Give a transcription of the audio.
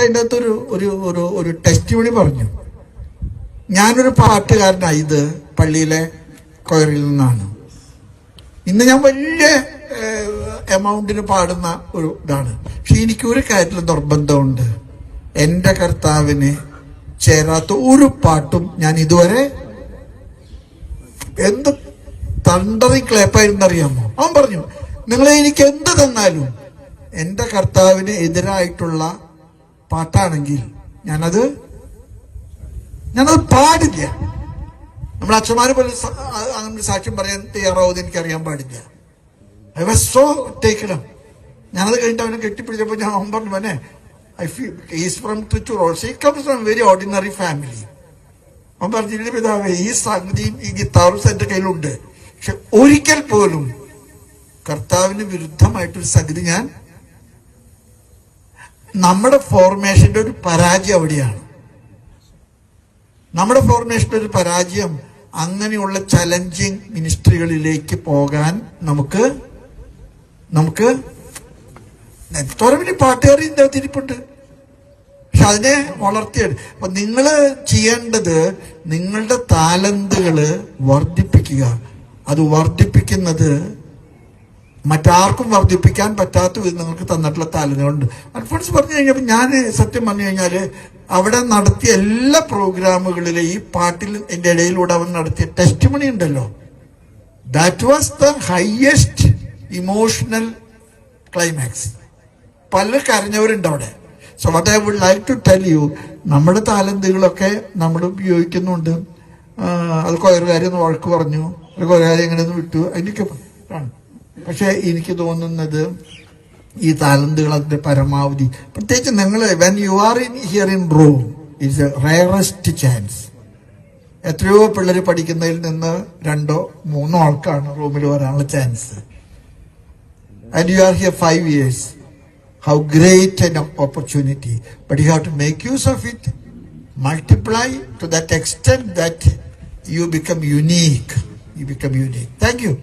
അതിന്റെ അകത്തൊരു ഒരു ഒരു ഒരു ടെസ്റ്റ് വിളി പറഞ്ഞു. ഞാനൊരു പാട്ടുകാരനായി ഇത് പള്ളിയിലെ കൊയറിൽ നിന്നാണ്. ഇന്ന് ഞാൻ വലിയ എമൗണ്ടിന് പാടുന്ന ഒരു ഇതാണ്. പക്ഷെ എനിക്ക് ഒരു കാര്യത്തിൽ നിർബന്ധമുണ്ട്. എന്റെ കർത്താവിന് ചേരാത്ത ഒരു പാട്ടും ഞാൻ ഇതുവരെ എന്ത് തണ്ടറി ക്ലേപ്പായിരുന്നറിയാമോ അവൻ പറഞ്ഞു നിങ്ങൾ എനിക്ക് എന്ത് തന്നാലും എന്റെ കർത്താവിന് എതിരായിട്ടുള്ള പാട്ടാണെങ്കിൽ ഞാനത് ഞാനത് പാടില്ല. നമ്മുടെ അച്ഛന്മാരെ പോലും അങ്ങനെ സാക്ഷ്യം പറയാൻ തയ്യാറാവുമെന്ന് എനിക്ക് അറിയാൻ പാടില്ല. ഐ വാസ് സോ ടേക്കിടം ഞാനത് കഴിഞ്ഞിട്ട് അവനെ കെട്ടിപ്പിടിച്ചപ്പോൾ ഞാൻ അവൻ പറഞ്ഞു മോനെ I feel is from Trichur also he comes from very ordinary family അവൻ പറഞ്ഞില്ല പിതാവേ ഈ സംഗതിയും ഈ ഗിത്താറും എന്റെ കയ്യിലുണ്ട്. പക്ഷെ ഒരിക്കൽ പോലും കർത്താവിന് വിരുദ്ധമായിട്ടൊരു സംഗതി ഞാൻ നമ്മുടെ ഫോർമേഷന്റെ ഒരു പരാജയം അവിടെയാണ്. നമ്മുടെ ഫോർമേഷന്റെ ഒരു പരാജയം അങ്ങനെയുള്ള ചലഞ്ചിങ് മിനിസ്ട്രികളിലേക്ക് പോകാൻ നമുക്ക് നമുക്ക് എന്തോരം വലിയ പാട്ടുകാരി ഇരിപ്പുണ്ട്. പക്ഷെ അതിനെ വളർത്തിയെടു അപ്പൊ നിങ്ങൾ ചെയ്യേണ്ടത് നിങ്ങളുടെ താലന്തുകൾ വർദ്ധിപ്പിക്കുക. അത് വർദ്ധിപ്പിക്കുന്നത് മറ്റാർക്കും വർദ്ധിപ്പിക്കാൻ പറ്റാത്ത വിധം നിങ്ങൾക്ക് തന്നിട്ടുള്ള താലുകളുണ്ട് അൽഫോൺസ് പറഞ്ഞു കഴിഞ്ഞപ്പോൾ ഞാൻ സത്യം പറഞ്ഞു കഴിഞ്ഞാൽ അവിടെ നടത്തിയ എല്ലാ പ്രോഗ്രാമുകളിലെ ഈ പാട്ടിൽ എന്റെ ഇടയിലൂടെ അവൻ നടത്തിയ ടെസ്റ്റ് മണി ഉണ്ടല്ലോ. That was the highest emotional climax പല കരഞ്ഞവരുണ്ട് അവിടെ. So what I would like to tell you നമ്മുടെ താലന്തുകളൊക്കെ നമ്മൾ ഉപയോഗിക്കുന്നുണ്ട്. അത് കുറേ കാര്യം ഒന്ന് വഴക്ക് പറഞ്ഞു. കൊയറുകാരി എങ്ങനെ എങ്ങനെയൊന്ന് വിട്ടു. ആണ് പക്ഷെ എനിക്ക് തോന്നുന്നത് ഈ താലന്തുകൾ പരമാവധി പ്രത്യേകിച്ച് നിങ്ങൾ when you are in here in room it's a rarest chance എത്രയോ പിള്ളേർ പഠിക്കുന്നതിൽ നിന്ന് രണ്ടോ മൂന്നോ ആൾക്കാണ് റൂമിൽ വരാനുള്ള chance and you are here five years. How great an opportunity. But you have to make use of it, multiply to that extent that you become unique. You become unique. Thank you.